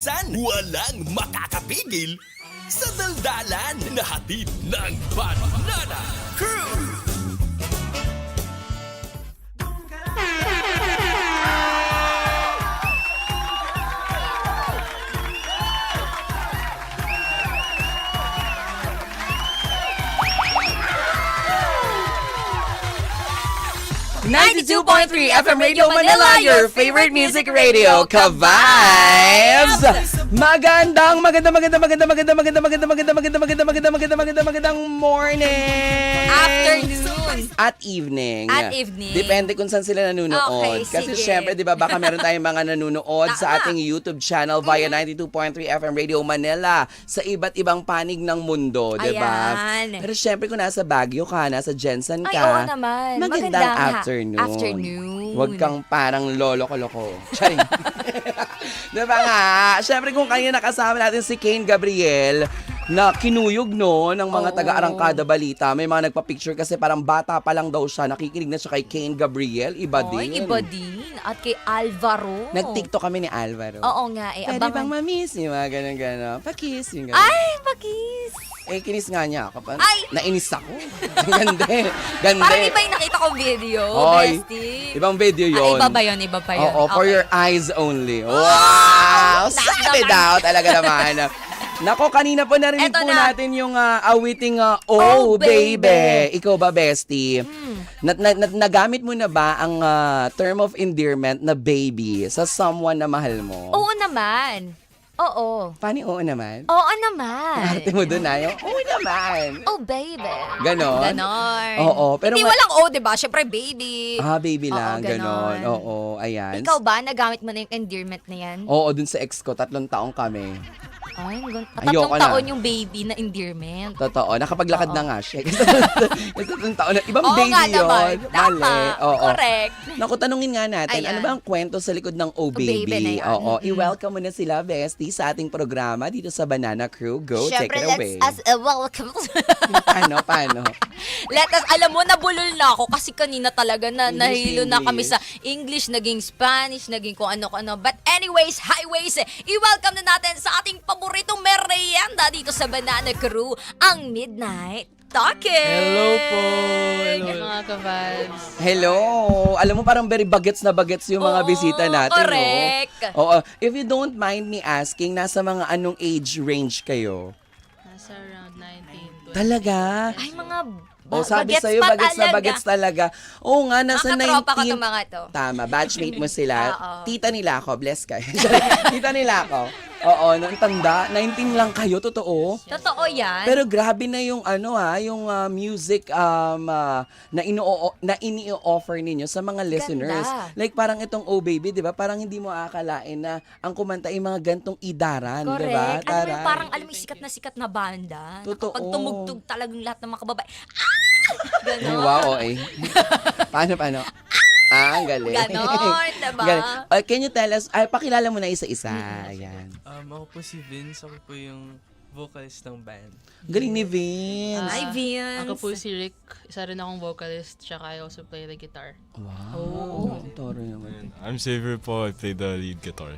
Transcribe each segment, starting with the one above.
San walang makakapigil sa daldalan na hatid ng Banana Crew! Ninety-two point three FM Radio Manila, your favorite music radio, Ka-Vibes! Magandang, maganda, maganda, maganda, maganda, maganda, maganda, maganda, maganda, maganda, maganda, maganda, maganda, magandang morning! Afternoon. At evening. At evening. Depende kung saan sila nanonood. Okay, Kasi sige. syempre, di ba, baka meron tayong mga nanonood sa ating YouTube channel via 92.3 FM Radio Manila sa iba't ibang panig ng mundo, di ba? Ayan. Pero syempre, kung nasa Baguio ka, nasa Jensen Ay, ka, oo naman. magandang Magandang ha- afternoon. afternoon. Huwag kang parang lolo-koloko. Charing. di ba nga? Syempre, kung kanina nakasama natin si Kane Gabriel, na kinuyog no ng mga Oo. taga-arangkada balita. May mga nagpa-picture kasi parang bata pa lang daw siya. Nakikinig na siya kay Kane Gabriel. Iba Oy, din. iba din. At kay Alvaro. Nag-tiktok kami ni Alvaro. Oo nga eh. Pwede Abangan. bang mamiss yung mga ganun-ganun? Pakiss yung ganun. Ay, pakis. Eh, kinis nga niya ako. Pa- Ay! Nainis ako. Ganda eh. Ganda Parang eh. iba yung nakita kong video, Hoy, bestie. Ibang video Ah, yon. iba ba yun? Iba ba yun? Oo, for Okay. your eyes only. Wow! Sabi daw talaga naman. Nako, kanina po narinig Eto po na. natin yung ah, awiting ah, Oh, Oh, baby. Baby. Ikaw ba, bestie? Hmm. Na, na, na- nagamit mo na ba ang ah, term of endearment na baby sa someone na mahal mo? Oo naman. Oo. Paano oo naman? Oo naman. Arte mo doon yung, oo naman. Oh, baby. Ganon? Ganon. Oo, pero Hindi ma- walang oh, di ba? Syempre, baby. Ah, baby Oo, lang, ganon. ganon. Oo, ayan. Ikaw ba? Nagamit mo na yung endearment na yan? Oo, dun sa ex ko, tatlong taong kami. Ay, Ayoko tatlong na. taon yung baby na endearment. Totoo, nakapaglakad na nga siya. Kasi tatlong taon na. Ibang baby nga yun. Tama. Mali. Oo. Correct. Naku, tanungin nga natin, Ayan. ano ba ang kwento sa likod ng Oh Baby? Baby na yan. Oo, Mm-mm. i-welcome mo na sila, Bestie, sa ating programa dito sa Banana Crew. Go, Siyempre, take it away. let's as uh, welcome. paano, paano? Let us, alam mo, nabulol na ako kasi kanina talaga na English, nahilo na kami sa English, naging Spanish, naging kung ano-ano. But anyways, highways, i-welcome na natin sa ating paboritong merienda dito sa Banana Crew, ang Midnight Talking! Hello po! Hello. mga ka-vibes. Hello! Alam mo, parang very bagets na bagets yung mga Oo, bisita natin. correct. No? Oo. If you don't mind me asking, nasa mga anong age range kayo? 19. Talaga? Ay, mga ba- sabi bagets sa'yo, pa bagets na talaga. bagets talaga. Oo nga, nasa Mga katropa ko 19. itong mga to. Tama, batchmate mo sila. Oo. Tita nila ako, bless ka. Tita nila ako. Oo, nang tanda, 19 lang kayo, totoo. Totoo yan. Pero grabe na yung ano ha, yung ah, music um, ah, na ino na ini-offer ninyo sa mga listeners. Like parang itong Oh Baby, 'di ba? Parang hindi mo akalain na ang kumanta ay mga gantong idaran, 'di ba? Correct. Alam mo, yung parang alam mo, sikat na sikat na banda. Totoo. Pag tumugtog talagang lahat ng mga kababae. Ah! Ganon. wow, eh. paano, paano? Ah, ang galing. Ganon, diba? Galing. Uh, can you tell us, ay, pakilala mo na isa-isa. Ayan. Um, ako po si Vince. Ako po yung vocalist ng band. Galing ni Vince. Ay, Vince. Ako po si Rick. Isa rin akong vocalist. Tsaka I also play the guitar. Wow. Oh. Toro naman. I'm Xavier po. I play the lead guitar.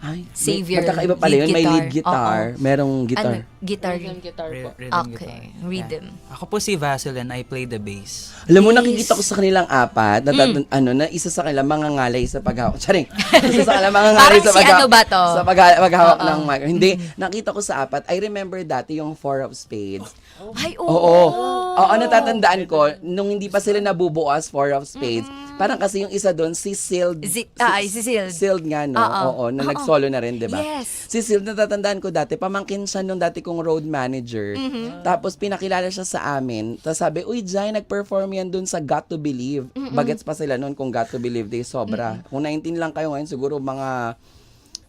Ay, Xavier, Magkakaiba pala lead yun. May lead guitar. guitar. Merong guitar. Ano? Guitar. Rhythm guitar po. Rhythm Okay. guitar. Rhythm. Yeah. Ako po si Vaseline, I play the bass. Alam mo, nakikita ko sa kanilang apat, na, Mm. ano, na isa sa kanila mga ngalay sa paghawak. Charing. Isa sa kanila mga ngalay Parang sa si paghawak. ano ba to? Sa pagha- paghawak Oo. ng mic. Hindi, nakita ko sa apat. I remember dati yung Four of Spades. Ay, oo. Oo. Oo, natatandaan ko, nung hindi pa sila nabubuo as Four of Spades, parang kasi yung isa doon, si Sild. Si- ah, si Sild. Sild nga, no? Oo. Oo, na Oo. Nag-solo na rin, di ba? Yes. Si Sild, natatandaan ko dati, pamangkin siya nung dati kong road manager. Mm-hmm. Tapos pinakilala siya sa amin. Tapos sabi, uy, Jai, nag-perform yan dun sa Got to Believe. Bagets pa sila noon kung Got to Believe Day, sobra. Kung 19 lang kayo ngayon, siguro mga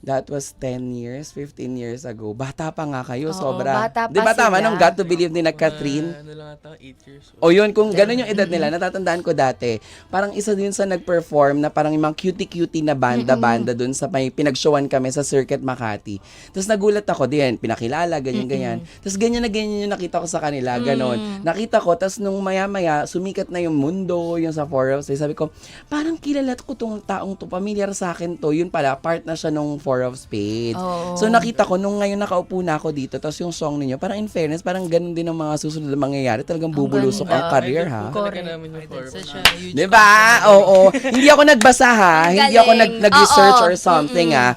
That was 10 years, 15 years ago. Bata pa nga kayo, Oo, sobra. bata pa Di ba tama sila. nung Got to Believe ni na Catherine? Mga, ano lang ata, 8 years old. O yun, kung gano'n yung edad nila, natatandaan ko dati, parang isa din sa nag-perform na parang yung mga cutie-cutie na banda-banda dun sa may pinag-showan kami sa Circuit Makati. Tapos nagulat ako din, pinakilala, ganyan-ganyan. Tapos ganyan na ganyan yung nakita ko sa kanila, ganon. Nakita ko, tapos nung maya-maya, sumikat na yung mundo, yung sa of Spades. Sabi ko, parang kilala ko tong taong to, familiar sa akin to. Yun pala, part na siya nung Four Four of Spades. Oo. So nakita ko nung ngayon nakaupo na ako dito, tapos yung song ninyo, parang in fairness, parang ganun din ang mga susunod na mangyayari. Talagang bubulusok ang ganda. career ha. talaga Correct. namin yung four of Such a huge Di ba? Oo. Hindi ako nagbasa ha. Ang Hindi ako nag, nag-research Oo. or something ha.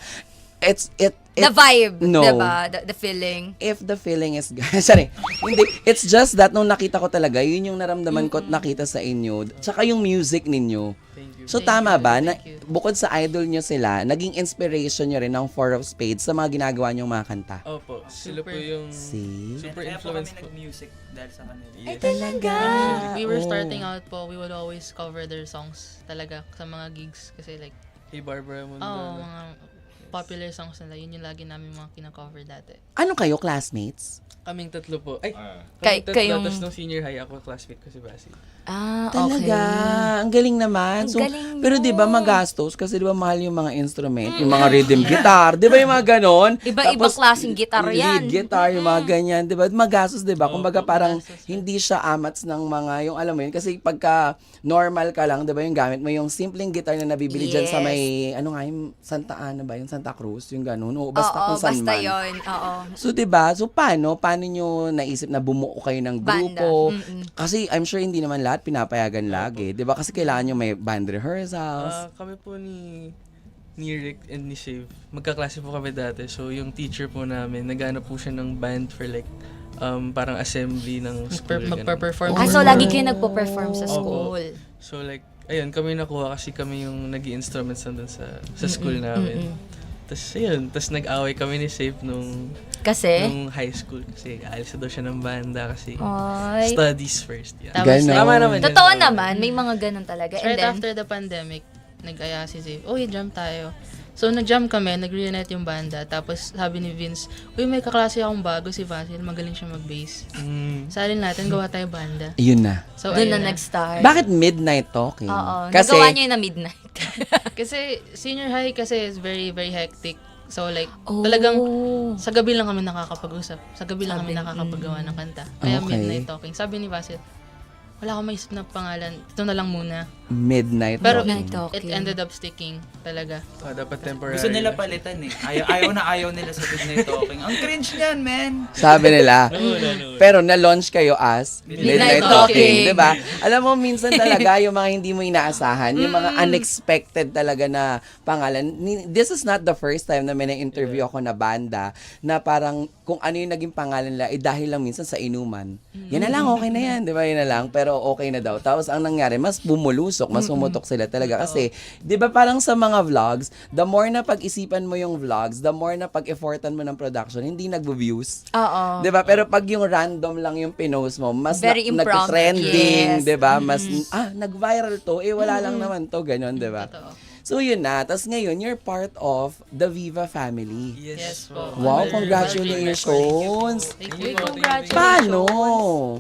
It's, it, The it, vibe, No. diba? The, the feeling. if the feeling is sorry hindi it's just that nung nakita ko talaga yun yung naramdaman ko at nakita sa inyo tsaka yung music ninyo Thank you. so tama ba na thank you. bukod sa idol nyo sila naging inspiration nyo rin ng Four of Spades sa mga ginagawa nyong mga kanta Opo, sila po yung see super Kaya po influence kami po. nag-music dahil sa kanila. Ay, talaga. We were Oh. starting out po, we would always cover their songs talaga sa mga gigs. Kasi like, Hey Barbara oh, Mundana. mga popular songs nila, yun yung lagi namin mga kina-cover dati. ano kayo classmates Kaming tatlo po. Ay, Kay- kaming tatlo. kayong- Tapos nung senior high, ako classmate ko si Basil. Ah, Talaga. okay. Ang galing naman. Ang So, galing pero 'di ba magastos kasi 'di ba mahal yung mga instrument, yung mga rhythm guitar, 'di ba yung mga ganon? Iba-iba klaseng gitar yan. Lead guitar, yung mga ganyan, 'di ba? Magastos 'di ba? Kumbaga parang magastos. hindi siya amats ng mga yung alam mo yun kasi pagka normal ka lang, 'di ba, yung gamit mo yung simpleng guitar na nabibili diyan sa Yes. may ano nga yung Santa Ana ba, yung Santa Cruz, yung ganon. O basta Oo, kung saan basta man. yun. Oo. So, 'di ba? So, paano paano nyo naisip na bumuo kayo ng Banda. grupo? Mm-mm. Kasi I'm sure hindi naman lahat pinapayagan lagi, 'di ba? Kasi kailangan nyo may band rehearsals. Ah, kami po ni ni Rick and ni Shave, magkaklase po kami dati. So, yung teacher po namin, nagana po siya ng band for like, um, parang assembly ng school. Magper- ganun. magper-perform. Ah, so lagi kayo nagpo-perform sa Opo. school. So like, ayun, kami nakuha kasi kami yung nag instruments nandun sa, sa school namin. Tapos ayun, tapos nag-away kami ni Safe nung, Kasi? nung high school kasi alis na daw siya ng banda kasi Ay. studies first. Yeah. Tapos Ganon. Tama naman. yun, Totoo tama naman, may mga ganun talaga. And right then, after the pandemic, nag-aya si Zay, uy, jam tayo. So, nag-jam kami, nag-reunite yung banda. Tapos, sabi ni Vince, uy, may kaklase akong bago, si Vasil, magaling siya mag-bass. Mm. Salin natin, gawa tayo banda. Yun na. So, doon na ayun nag-start. Bakit midnight talking? Oo. Kasi Nagawa niyo yun na midnight. Kasi, senior high kasi is very, very hectic. So, like, Oh. talagang sa gabi lang kami nakakapag-usap. Sa gabi lang Sabi- kami nakakapagawa ng kanta. Kaya Okay. midnight talking. Sabi ni Vasil, wala akong maisip na pangalan. Ito na lang muna. midnight Pero talking. Midnight talking. it ended up sticking talaga. Ah, dapat temporary. Gusto nila palitan eh. Ayaw, ayaw na ayaw nila sa midnight talking. Ang cringe niyan, man! Sabi nila. Pero na-launch kayo as Midnight, Midnight Talking, Talking. 'di ba? Alam mo minsan talaga yung mga hindi mo inaasahan, yung mga unexpected talaga na pangalan. This is not the first time na may na-interview ako na banda na parang kung ano yung naging pangalan nila, eh dahil lang minsan sa inuman. Yan na lang, okay na yan, 'di ba? Yan na lang, pero okay na daw. Tapos ang nangyari, mas bumulusok, mas umutok sila talaga kasi 'di ba parang sa mga vlogs, the more na pag-isipan mo yung vlogs, the more na pag-effortan mo ng production, hindi nagvo-views. Oo. 'Di ba? Pero pag yung random lang yung pinost mo, mas Very na, impromptu. nagko-trending, Yes. 'di ba? Mas ah, nag-viral to, eh wala lang naman to, ganun, 'di ba? Totoo. So yun na, tapos ngayon you're part of the Viva family. Yes, Yes po. po. Wow, congratulations. Thank Thank you. you. Congratulations. Paano?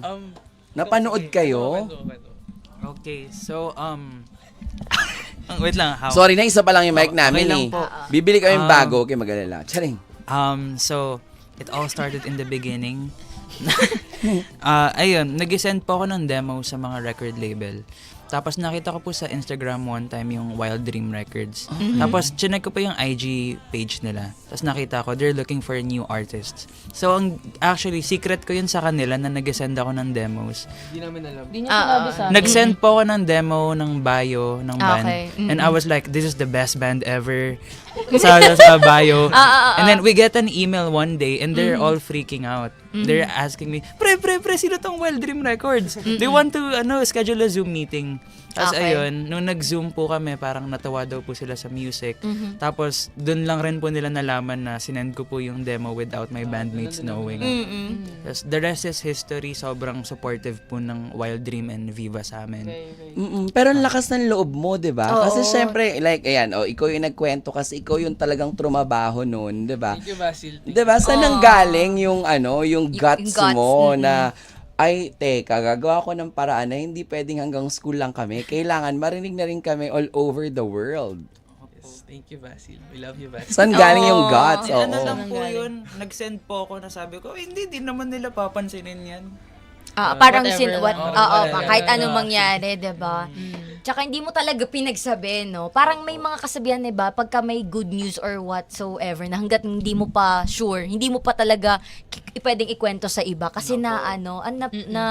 Um, Napanood kayo? Okay, so, um... Ang- wait lang, how? Sorry na, isa pa lang yung mic Oh, okay namin lang eh. po. Bibili kami Um, bago, okay, magalala. Charing. Um, so, it all started in the beginning. Ah, ayun, nag-send po ako ng demo sa mga record label. Tapos nakita ko po sa Instagram one time yung Wild Dream Records. Tapos chinek ko po yung IG page nila. Tapos nakita ko they're looking for new artists. So ang actually secret ko yun sa kanila na nag-send ako ng demos. Hindi namin alam. Di niya Ah, sinabi ah. sa amin. Nag-send po ako ng demo ng bio ng band. Okay. And I was like, this is the best band ever. sa, sa bio. Ah, ah, ah, And then we get an email one day and they're Mm-hmm. all freaking out. They're asking me, pre, pre, pre, sino tong Wild Dream Records? They want to ano schedule a Zoom meeting. Tapos Okay. ayun, nung nag-Zoom po kami, parang natawa daw po sila sa music. Mm-hmm. Tapos doon lang rin po nila nalaman na sinend ko po yung demo without my bandmates knowing. Tapos the rest is history. Sobrang supportive po ng Wild Dream and Viva sa amin. Mm-mm. Pero ang lakas ng loob mo, 'di ba? Kasi Oo. syempre, like ayan, oh, ikaw yung nagkwento kasi ikaw yung talagang trumabaho noon, 'di ba? Thank you, Basil. 'Di ba? Saan nang galing yung ano, yung guts, yung guts, mo mm-mm. na ay, teka, gagawa ko ng paraan na hindi pwedeng hanggang school lang kami. Kailangan marinig na rin kami all over the world. Yes, thank you, Basil. We love you, Basil. Saan galing yung guts? Eh, Oo. ano lang po yun, nag-send po ako na sabi ko, "Eh, hindi din naman nila papansinin yan. Ah, parang whatever sin what, lang. oo, Oo, pa- kahit whatever. anong mangyari, 'di ba? Tsaka hindi mo talaga pinagsabi, no? Parang may mga kasabihan, 'di ba? Pagka may good news or whatsoever na hangga't hindi mo pa sure, hindi mo pa talaga pwedeng ikwento sa iba kasi na ano, an, na, na.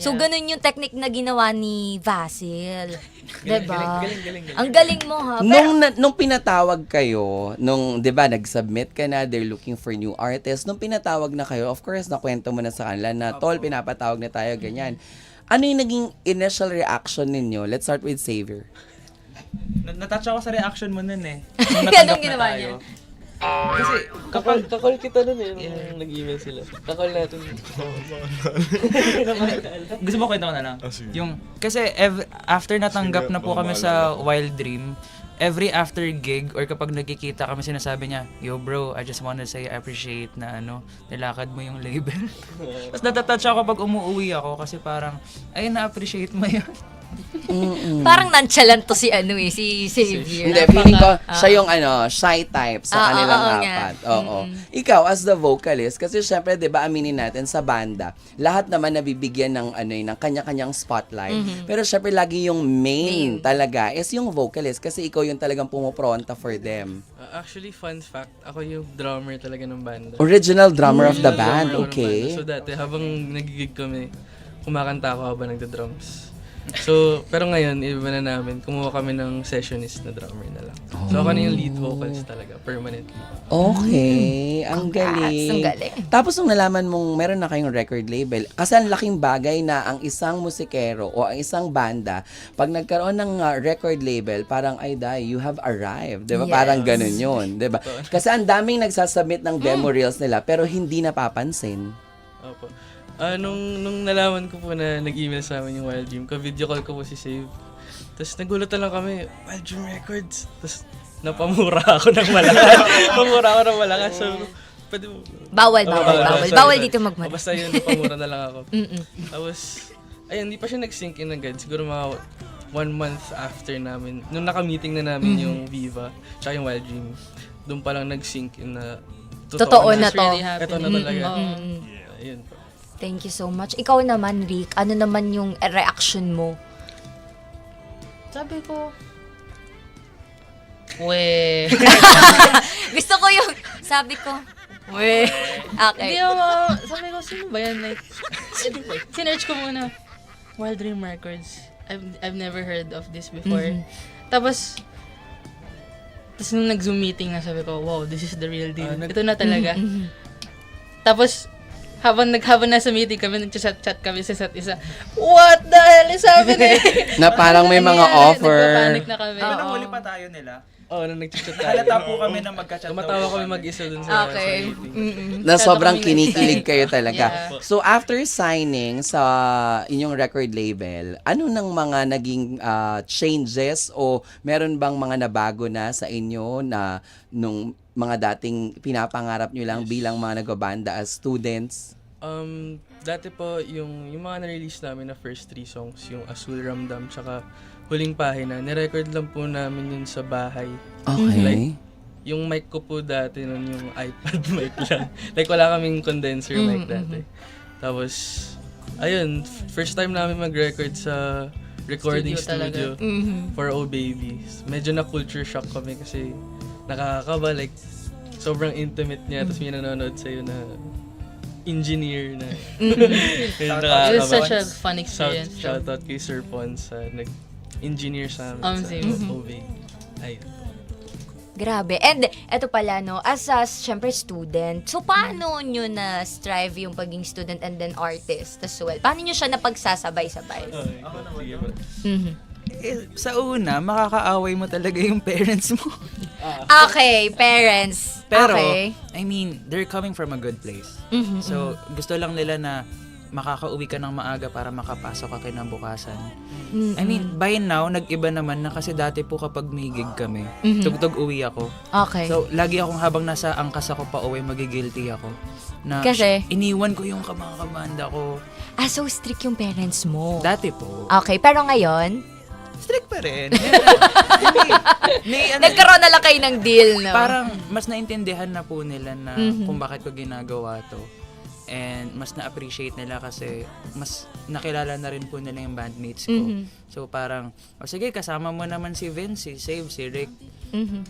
So Yeah. ganun yung technique na ginawa ni Vasil. 'Di ba? Galing, galing, galing. Ang galing mo ha. Pero, Nung, na- nung pinatawag kayo, nung, di ba, nag-submit ka na, they're looking for new artists, nung pinatawag na kayo, of course, nakwento mo na sa kanila na, tol, pinapatawag na tayo, ganyan. Ano yung naging initial reaction ninyo? Let's start with Xavier. Na- Natouch ako sa reaction mo nun eh. Anong ginawa niya? Kasi kakal, kakal kita nun eh, nung nag-email sila. Kakal natin. Gusto mo kwento ko na lang? Ah, sige. Yung, kasi ev- after natanggap Sige, na po baka kami sa. Wild Dream, every after gig or kapag nagkikita kami sinasabi niya, Yo bro, I just wanna say I appreciate na ano, nilakad mo yung label. Tapos natatouch ako pag umuwi ako kasi parang, ay na-appreciate mo yun. Parang nonchalant to si ano eh, si Xavier. Hindi, feeling ko, siya yung ano, shy type sa Ah, kanilang oo, oo nga. apat. Oo. Ikaw, as the vocalist, kasi syempre, di ba, aminin natin sa banda, lahat naman nabibigyan ng, ano, eh, ng kanya-kanyang spotlight. Pero syempre, lagi yung main, Main. talaga is yung vocalist kasi ikaw yung talagang pumupronta for them. Uh, actually, fun fact, ako yung drummer talaga ng banda. Original drummer of the Original band, drummer ako ng okay. banda. So dati, habang nagigig kami, kumakanta ako habang nagda-drums. So, pero ngayon, iba na namin. Kumuha kami ng sessionist na drummer na lang. So, ako na yung lead vocalist talaga, permanently. Okay, ang Congrats, galing. ang galing. Tapos nung nalaman mong meron na kayong record label, kasi ang laking bagay na ang isang musikero o ang isang banda, pag nagkaroon ng uh, record label, parang ay dai, you have arrived. 'Di ba? Yes. Parang ganun 'yun, 'di ba? Kasi ang daming nagsasubmit ng demo reels nila pero hindi napapansin. Opo. Ah, nung, nung nalaman ko po na nag-email sa amin yung Wild Dream, ka-video call ko po si Save. Tapos nagulat na lang kami, Wild Dream Records. Tapos napamura ako ng malakas. Pamura ako ng malakas. So, pwede mo... Bawal, bawal, bawal. Bawal sorry. dito magmali. Basta yun, napamura na lang ako. Mm-mm. Tapos, ayun, hindi pa siya nag-sync in agad. Siguro mga one month after namin, nung naka-meeting na namin yung Viva, tsaka yung Wild Dream, doon pa lang nag-sync in na Totoo na It's to. really Ito na talaga. Oo. Mm-mm. Ayun po. Thank you so much. Ikaw naman, Rick, ano naman yung reaction mo? Sabi ko, we. Gusto ko yung, sabi ko, we. Hindi Okay. ako, sabi ko, sino ba yan? Like, sinerch ko muna, Wild Dream Records. I've, I've never heard of this before. Tapos, tapos nung nag-zoom meeting na sabi ko, wow, this is the real deal. Ah, nag- Ito na talaga. Tapos, habang naghabang nasa meeting kami, nag-chat-chat kami sa isa't isa, what the hell is happening? Na parang may mga Nangyari? offer. Nagpa-panic na kami. Oo. Nahuli pa tayo nila. Oo, nung nag-chat tayo. Halata po kami na magka-chat Tumatawa kami mag-isa dun sa, Okay. sa meeting. Na sobrang kinikilig kayo talaga. Yeah. So after signing sa inyong record label, ano nang mga naging ah, changes o meron bang mga nabago na sa inyo na nung mga dating pinapangarap nyo lang bilang mga nagbabanda as students? Um, dati po, yung, yung mga na-release namin na first three songs, yung Asul Ramdam, tsaka Huling Pahina, nirecord lang po namin yun sa bahay. Okay. Like, Yung mic ko po dati nun yung iPad mic lang. like, wala kaming condenser mic dati. Tapos, ayun, first time namin mag-record sa recording Studio studio. Mhm. for Oh Baby. Medyo na culture shock kami kasi nakakakaba, like, sobrang intimate niya, tapos may nanonood sa'yo na engineer na. Yun, It was nakakaba. such a fun Shout, experience. shout out kay Sir Pons sa nag-engineer sa amin Um, sa. Ayun. Grabe. And eto pala no, as a syempre student, so paano nyo na strive yung pagiging student and then artist as well? Paano nyo siya napagsasabay-sabay? Po. Mhm. Eh, sa una, makakaaway mo talaga yung parents mo. Okay, parents. Pero, okay. I mean, they're coming from a good place. Mhm, So, gusto lang nila na makakauwi ka ng maaga para makapasok ka kinabukasan. mhm. I mean, by now, nag-iba naman na kasi dati po kapag may gig kami, Mhm. tugtog uwi ako. Okay. So, lagi akong habang nasa angkas ako pa uwi, magigilty ako. Na, Kasi? "Sh- iniwan ko yung mga kabanda ko. ah, so strict yung parents mo. Dati po. Okay, pero ngayon, Strict pa rin. may, may, ano, nagkaroon na lang kayo ng deal, no? parang mas naintindihan na po nila na Mhm. kung bakit ko ginagawa to. And mas na-appreciate nila kasi mas nakilala na rin po nila yung bandmates ko. Mhm. So parang, o sige, kasama mo naman si Vince, si Save, si Rick. Mhm.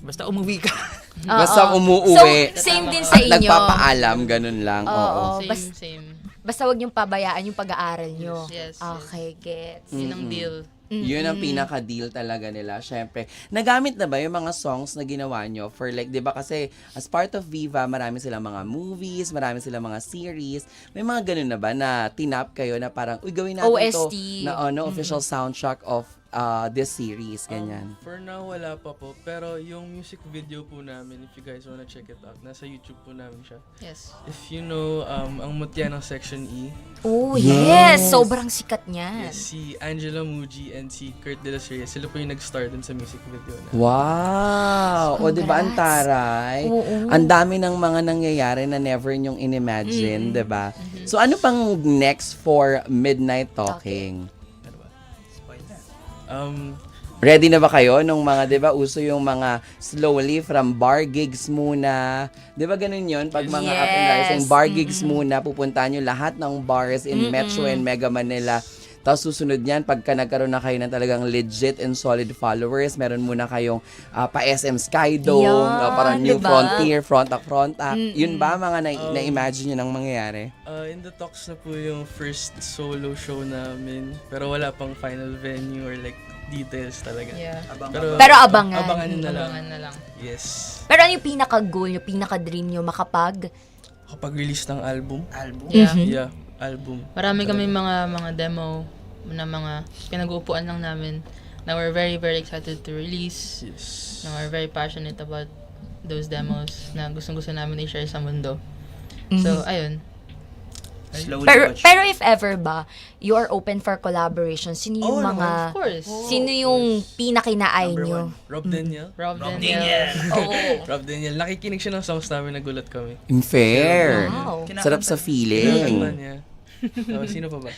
Basta umuwi ka. Basta umuuwi. So, same din sa At inyo. nagpapaalam, ganun lang. Oo. Oo. Same, bas- same. Basta wag niyong pabayaan yung pag-aaral niyo. Yes, yes, yes. Okay, gets. Yun ang deal. Yun ang pinaka-deal talaga nila. Siyempre, nagamit na ba yung mga songs na ginawa nyo for like, di ba kasi as part of Viva, marami silang mga movies, marami silang mga series. May mga ganun na ba na tinap kayo na parang, uy, gawin natin OST. to na ano, official soundtrack of uh, this series, ganyan. Um, for now, wala pa po. Pero yung music video po namin, if you guys wanna check it out, nasa YouTube po namin siya. Yes. If you know, um, ang mutya ng Section E, Oh, yes. Sobrang sikat niyan. is si Angela Muji and si Kurt De La Sria. Sila po yung nag-star dun sa music video na. Wow! O, di ba, ang Congrats. taray? Oo. Ang dami ng mga nangyayari na never nyong inimagine, di ba? So, ano pang next for Midnight Talking? Ba? Um, Ready na ba kayo nung mga, 'di ba, uso yung mga slowly from bar gigs muna. 'Di ba ganun 'yon pag mga up and Yes. rising bar gigs muna pupuntahan niyo lahat ng bars in Metro and Mega Manila. Tapos susunod niyan, pagka nagkaroon na kayo ng talagang legit and solid followers, meron muna kayong ah, pa SM Skydome, Yan, ah, parang New diba? Frontier, Frontac Frontac. Yun ba mga na- Um, na-imagine nyo nang mangyayari? uh, in the talks na po yung first solo show namin. Pero wala pang final venue or like details talaga. Yeah. Pero, Pero abangan. Abangan na lang. Abangan na lang. Yes. Pero ano yung pinaka-goal nyo, pinaka-dream nyo makapag? Kapag release ng album. Album. Yeah. Yeah, album. Marami kami mga mga demo na mga pinag-uupuan lang namin na we're very very excited to release. Yes. Na we're very passionate about those demos na gustong-gusto namin i-share sa mundo. So, ayun. Slowly Pero, pero if ever ba, you are open for collaboration, sino yung Oh, mga... Of course. Sino yung pinakinaay nyo? Rob Daniel. Rob, Daniel. Oo. Rob Daniel. Nakikinig siya ng songs namin, nagulat kami. Fair. Wow. Sarap sa Kinakanta feeling. niya. Oh, sino pa ba?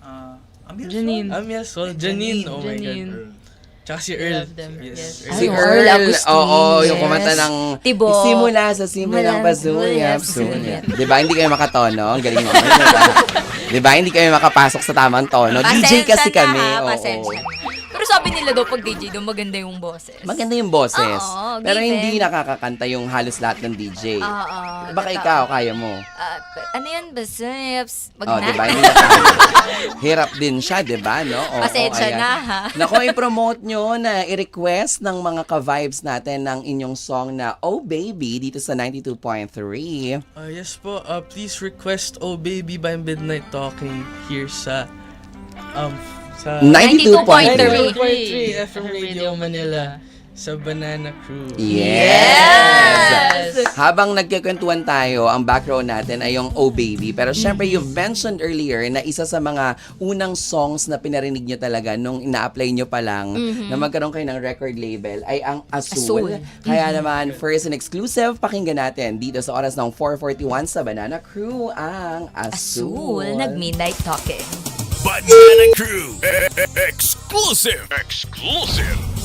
Ah, Amir Janine. Um, yes, well, Janine. Oh my Janine. God. Tsaka si Earl. love them. Yes. Yes. Earl. Si Ay, Earl, Earl Agustin, oo, yung yes. kumanta ng Tibo. Simula sa simulang Mula- pasulyap, mula- sulyap. Di ba, hindi kayo makatono? Ang galing mo. Di ba? Di ba, hindi kayo makapasok sa tamang tono? DJ Pasensya kasi na, kami. oo. pasensya na. Pero sabi nila daw pag DJ daw maganda yung boses. Maganda yung boses. Oo, pero given. hindi nakakakanta yung halos lahat ng DJ. Oo. Baka totoo. ikaw, kaya mo. Ah, ano yan? Basips. Wag Oh, na. di ba? Hindi nakakanta. Hirap din siya, di ba? No? Oo, Pasensya ayan. na, ha? Nako, i-promote nyo na i-request ng mga ka-vibes natin ng inyong song na Oh Baby dito sa 92.3. Uh, yes po, uh, please request Oh Baby by Midnight Talking here sa um sa 92.3. 92.3 FM Radio Manila sa Banana Crew. Yes! Habang nagkikwentuhan tayo, ang background natin ay yung Oh Baby. Pero syempre, Mm-hmm. you've mentioned earlier na isa sa mga unang songs na pinarinig nyo talaga nung ina-apply nyo pa lang na magkaroon kayo ng record label ay ang Azul. Mm-hmm. Azul. Kaya naman, first and exclusive, pakinggan natin dito sa oras ng 4.41 sa Banana Crew ang Azul. Azul, nag-midnight talking. Banana Crew. Exclusive. Exclusive.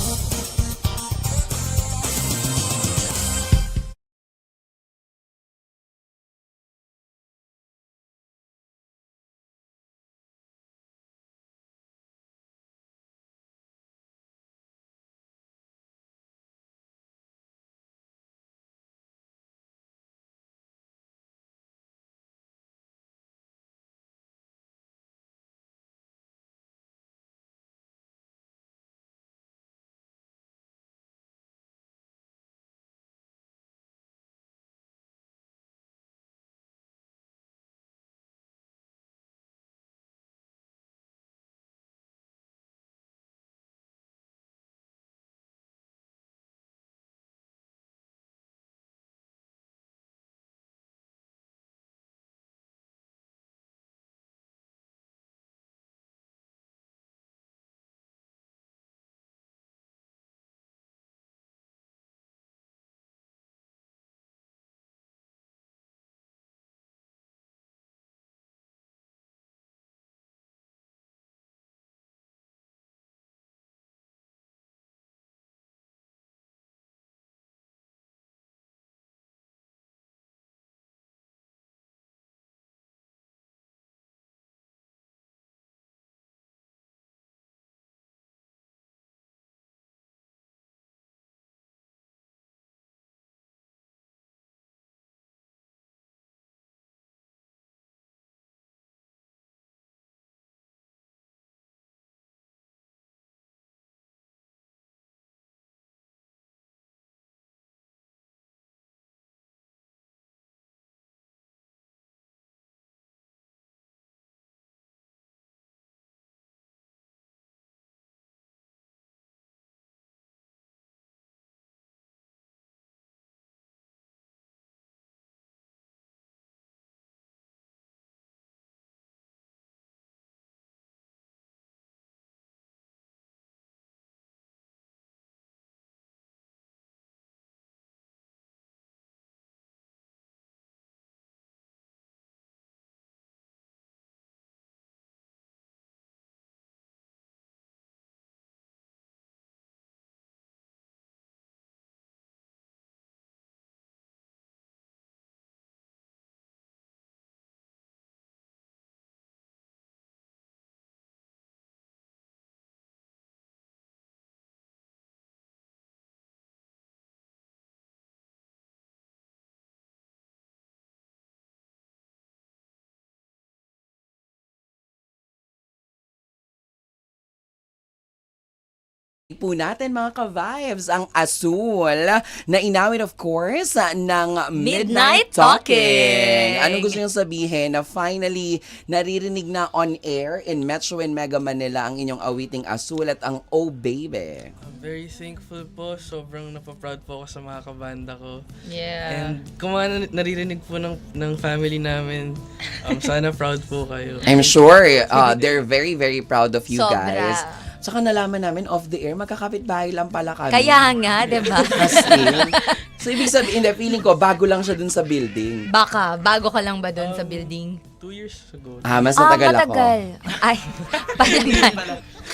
Po natin mga ka-vibes ang Asul na inawit of course ng Midnight, Midnight Talking. Talking. Anong gusto niyong sabihin na finally naririnig na on air in Metro and Mega Manila ang inyong awiting Asul at ang Oh Baby? I'm very thankful po. Sobrang napaproud po ako sa mga kabanda ko. Yeah. And kung mga naririnig po ng, ng family namin, um, sana proud po kayo. I'm sure uh, they're very very proud of you Sobra. guys. Saka nalaman namin off the air, magkakapit bahay lang pala kami. Kaya nga, di ba? As in. So, ibig sabihin, hindi, feeling ko, bago lang siya dun sa building. Baka, bago ka lang ba doon sa building? Two years ago. Ah, mas Ah, matagal ako. matagal. Ay, palangan.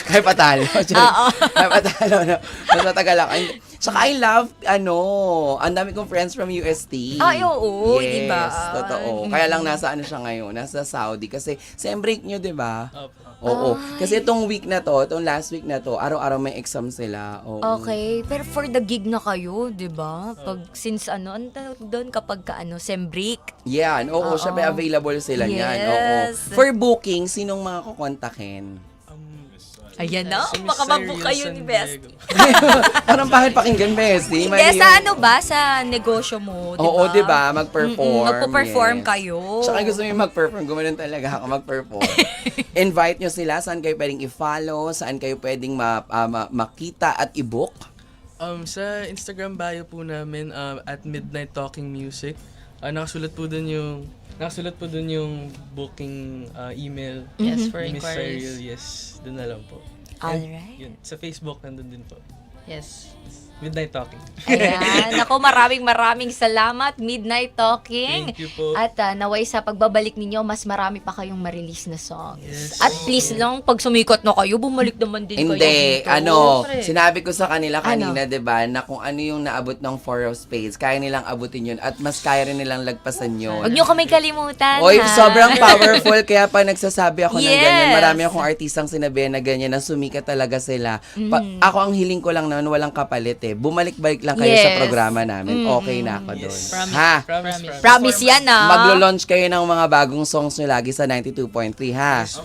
Ay, patalo. Oo. Ay, patalo. No? Mas matagal ako. Ay, Saka I love, ano, ang dami kong friends from UST. Ay, oo, yes, diba? totoo. Kaya lang nasa ano siya ngayon, nasa Saudi. Kasi, sem break nyo, di ba? Opo. Oo. Kasi itong week na to, itong last week na to, araw-araw may exam sila. Oo. Okay, pero for the gig na kayo, 'di ba? Pag since ano, ano tawag doon kapag ka ano, sem break. Yan, oo, Oo. syempre available sila niyan. Oo. Yes. For booking, sinong mga kukontakin? Ayan na, si Miss baka San ni Best. Parang pangit pakinggan, Bessie. Hindi, Mali sa yung- ano ba? Sa negosyo mo, di ba? Oo, di ba? Mag-perform. Mm-mm, magpo-perform yes. kayo. Tsaka gusto mo yung mag-perform, gumanon talaga ako mag-perform. Invite nyo sila, saan kayo pwedeng i-follow, saan kayo pwedeng ma- ah, ma- makita at i-book. Um, sa Instagram bio po namin, um, at Midnight Talking Music, ah, nakasulat po dun yung nakasulat po dun yung booking ah, email. Yes, for Miss inquiries. Cyril, yes. Dun na lang po. Alright. Yun, sa Facebook, nandun din po. Yes. Midnight Talking. Ayan. Ako, maraming maraming salamat. Midnight Talking. Thank you po. At ah, naway sa pagbabalik ninyo, mas marami pa kayong ma-release na songs. Yes. At please lang, pag sumikot na kayo, bumalik naman din kayo Hindi, dito. ano, Siyempre. sinabi ko sa kanila Ano? kanina, 'di ba, na kung ano yung naabot ng Four of Spades, kaya nilang abutin yun at mas kaya rin nilang lagpasan yun. Huwag nyo kami kalimutan, Oy, ha? sobrang powerful kaya pa nagsasabi ako ng Yes. ganyan. Marami akong artistang sinabihan na ganyan na sumikat talaga sila. Pa- Mm. ako ang hiling ko lang naman walang kapalit eh. Bumalik-balik lang kayo sa Yes. programa namin. Okay na ako doon. Promise. Ha? Promise, Promise. promise. Yan, ah. Maglo-launch kayo ng mga bagong songs nyo lagi sa 92.3 ha? Yes.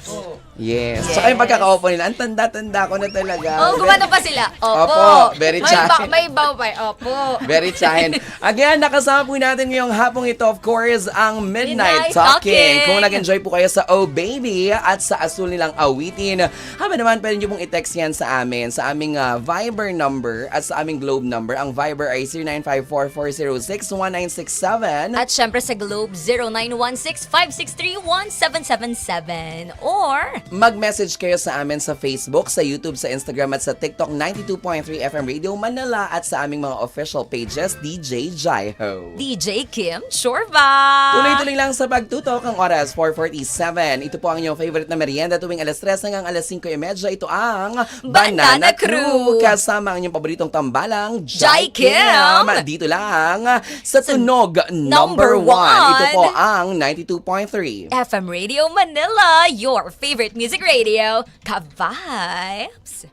Tsaka yung pagkakaupo nila, ang tanda-tanda ko na talaga. Oh, gumano pa sila. Opo. Opo, very may, chatty. ba- may baw pa. Opo. Very tsahin. Again, nakasama po natin ngayong hapong ito, of course, ang Midnight, Midnight Talking. Talking. Kung nag-enjoy po kayo sa Oh Baby at sa Asul nilang awitin, haba naman pwede nyo pong i-text yan sa amin, sa aming ah, Viber number at sa aming Globe number. Ang Viber ay 0954-406-1967. At syempre sa Globe, 0916-563-1777. Or, Mag-message kayo sa amin sa Facebook, sa YouTube, sa Instagram at sa TikTok 92.3 FM Radio Manila at sa aming mga official pages, DJ Jaiho. DJ Kim Chorba. Tuloy-tuloy lang sa pagtutok ang oras 4.47. Ito po ang inyong favorite na merienda tuwing alas 3 hanggang alas 5.30. Ito ang Banana Crew. Kasama ang inyong paboritong tambalang, Jai Kim. Dito lang sa Tunog number Number 1. Ito po ang 92.3. FM Radio Manila, your favorite music radio. Ka-vibes!